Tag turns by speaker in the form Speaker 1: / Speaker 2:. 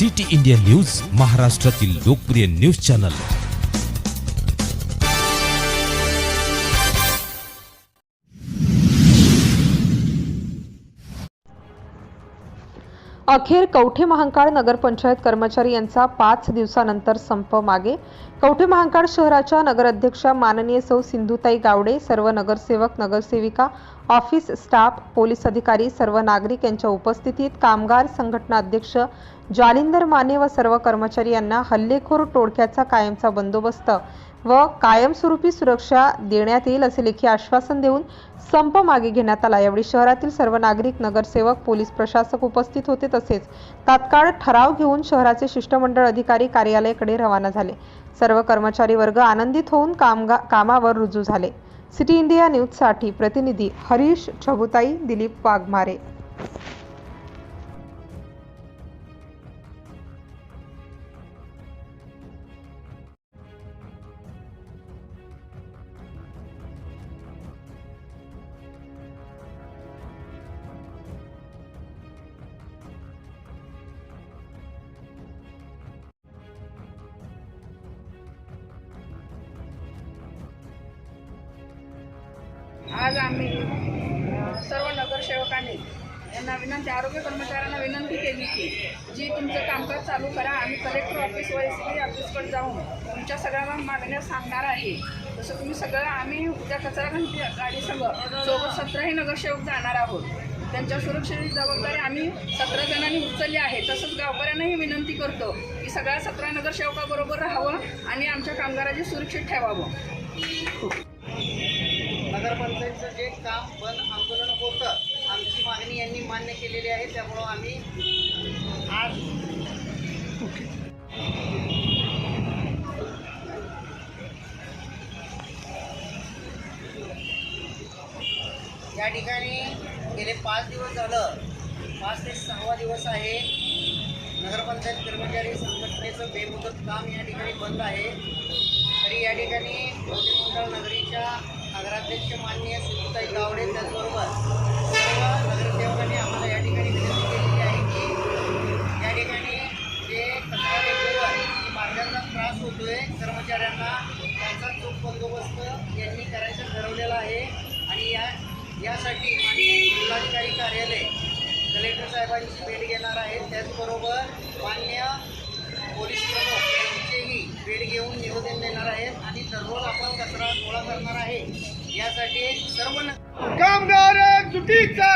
Speaker 1: City India news महाराष्ट्रातील लोकप्रिय news channel.
Speaker 2: अखेर कवठे महांकाळ नगरपंचायत कर्मचारी यांचा पाच दिवसानंतर संप मागे. कवठे महांकाळ शहराच्या नगराध्यक्षा माननीय सौ सिंधुताई गावडे सर्व नगरसेवक नगरसेविका ऑफिस स्टाफ पोलीस अधिकारी सर्व नागरिक यांच्या उपस्थितीत कामगार संघटना अध्यक्ष जालिंदर माने व सर्व कर्मचारी यांना हल्लेखोर टोळक्याचा कायमचा बंदोबस्त व कायमस्वरूपी सुरक्षा देण्यात येईल असे लेखी आश्वासन देऊन संप मागे घेण्यात आला. यावेळी शहरातील सर्व नागरिक नगरसेवक पोलीस प्रशासक उपस्थित होते. तसेच तात्काळ ठराव घेऊन शहराचे शिष्टमंडळ अधिकारी कार्यालयाकडे रवाना झाले. सर्व कर्मचारी वर्ग आनंदित होऊन कामगा कामावर रुजू झाले. सिटी इंडिया न्यूजसाठी प्रतिनिधी हरीश छबुताई दिलीप वाघमारे.
Speaker 3: आज आम्ही सर्व नगरसेवकांनी यांना विनंती आरोग्य कर्मचाऱ्यांना विनंती केली की जी तुमचं कामकाज चालू करा. आम्ही कलेक्टर ऑफिस व एस पी ऑफिसकडे जाऊन तुमच्या सगळ्यांना मागण्या सांगणार आहे. तसं तुम्ही सगळं आम्ही उद्या कचरा घंटी गाडी सोबत सतराही नगरसेवक जाणार आहोत. त्यांच्या सुरक्षेची जबाबदारी आम्ही सतरा जणांनी उचलली आहे. तसंच गावकऱ्यांनाही विनंती करतो की सगळ्या सतरा नगरसेवकाबरोबर राहावं आणि आमच्या कामगाराची सुरक्षित ठेवावं.
Speaker 4: पंचायतचं जे काम बंद आंदोलन होतं आमची मागणी यांनी मान्य केलेली आहे त्यामुळं आम्ही आज या ठिकाणी गेले पाच दिवस झालं. पाच ते सहावा दिवस आहे. नगरपंचायत कर्मचारी संघटनेचं बेमुदत काम या ठिकाणी बंद आहे. तरी या ठिकाणी नगरीच्या नगराध्यक्ष माननीय सिंधुताई गावडे त्याचबरोबर सर्व नगरसेवकांनी आम्हाला या ठिकाणी विनंती केलेली आहे की या ठिकाणी जे कचरा वेगवेगळा जी मार्गाचा त्रास होतोय कर्मचाऱ्यांना त्यांचा चोख बंदोबस्त यांनी करायचं ठरवलेला आहे. आणि या यासाठी माननीय जिल्हाधिकारी कार्यालय कलेक्टर साहेबांची भेट घेणार आहे. त्याचबरोबर मान्य पोलीस प्रमुख यांचेही भेट घेऊन निवेदन देणार आहेत. आणि दररोज आपण कचरा गोळा करणार आहे. यासाठी सर्व
Speaker 5: कामगार एकजुटीचा.